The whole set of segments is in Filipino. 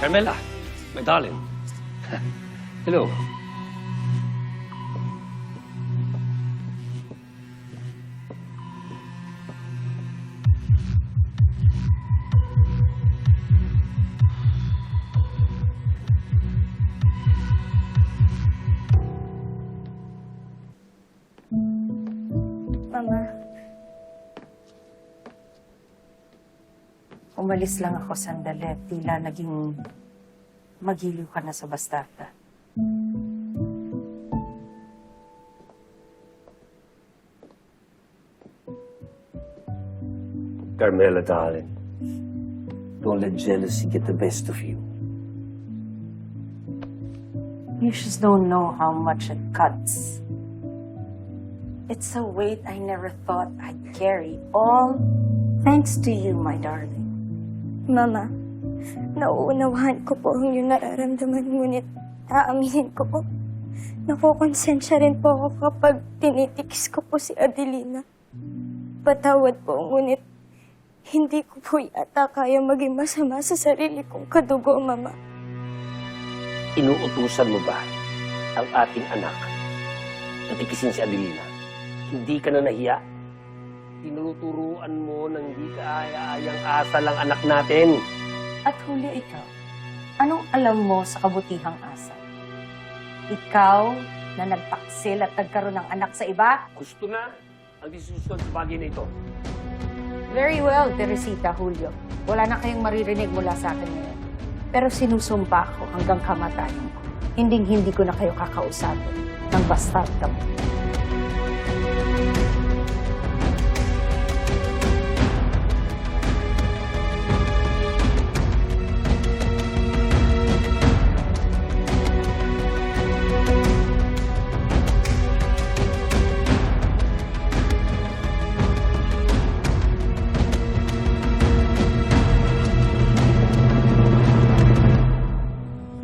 Carmela, my darling. Hello. Umalis lang ako sandali. Tila naging magiliw ka na sa bastarda. Carmela, darling. Don't let jealousy get the best of you. You just don't know how much it cuts. It's a weight I never thought I'd carry. All thanks to you, my darling. Mama, nauunawaan ko po ang iyong nararamdaman, ngunit aaminin ko po. Nakukonsensya rin po ako kapag tinitikis ko po si Adelina. Patawad po, ngunit hindi ko po yata kaya maging masama sa sarili kong kadugo, Mama. Inuutusan mo ba ang ating anak na si Adelina? Hindi ka na nahiya? Tinuturuan mo ng hindi kaaya-ayang asal ang anak natin. At huli ikaw, anong alam mo sa kabutihang asa? Ikaw na nagtaksil at nagkaroon ng anak sa iba? Gusto na ang desisyon sa bagay na ito. Very well, Teresita Julio. Wala na kayong maririnig mula sa akin ngayon. Pero sinusumpa ko hanggang kamatayan ko. Hinding-hindi ko na kayo kakausapin ng bastarda mo.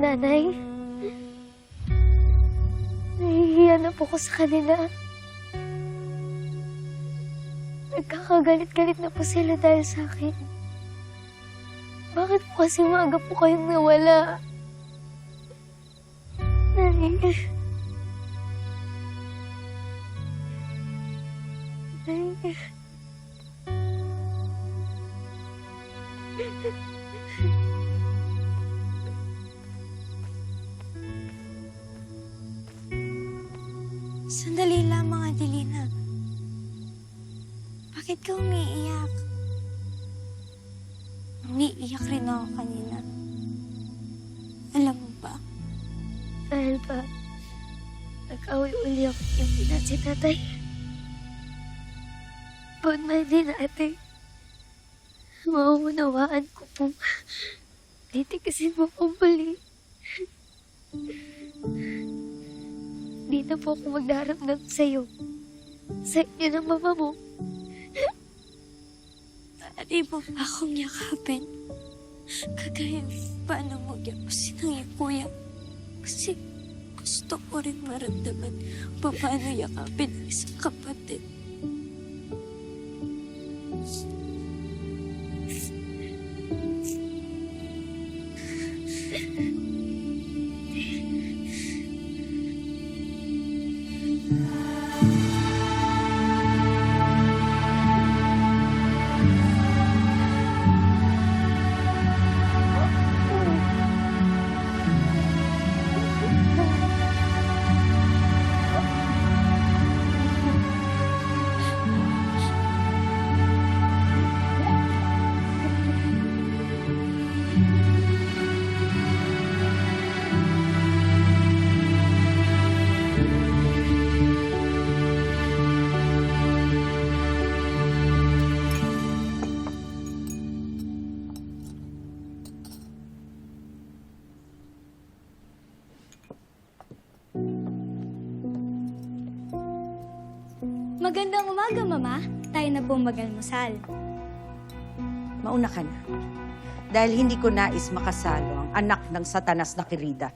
Nanay, nahihiya na po ko sa kanila. Nagkakagalit-galit na po sila dahil sa akin. Bakit po kasi maaga po kayong nawala? Nanay. Nanay. Sandali lamang, Adelina. Bakit ka umiiyak? Umiiyak rin ako kanina. Alam mo ba? Dahil ba, nag-away uli ako yung ina si tatay. Buwan na hindi natin. Mauunawaan ko po. Titikisin mo po muli. Di na po ako magdaramdam sa'yo. Sa inyo ng mama mo. Pwede mo ba akong yakapin? Kagaya paano mo yapasin ang kuya? Kasi gusto ko rin maramdaman paano yakapin ang isang kapatid. Magandang umaga, Mama. Tayo na po mag-almusal. Mauna ka na. Dahil hindi ko nais makasalo ang anak ng satanas na kirida.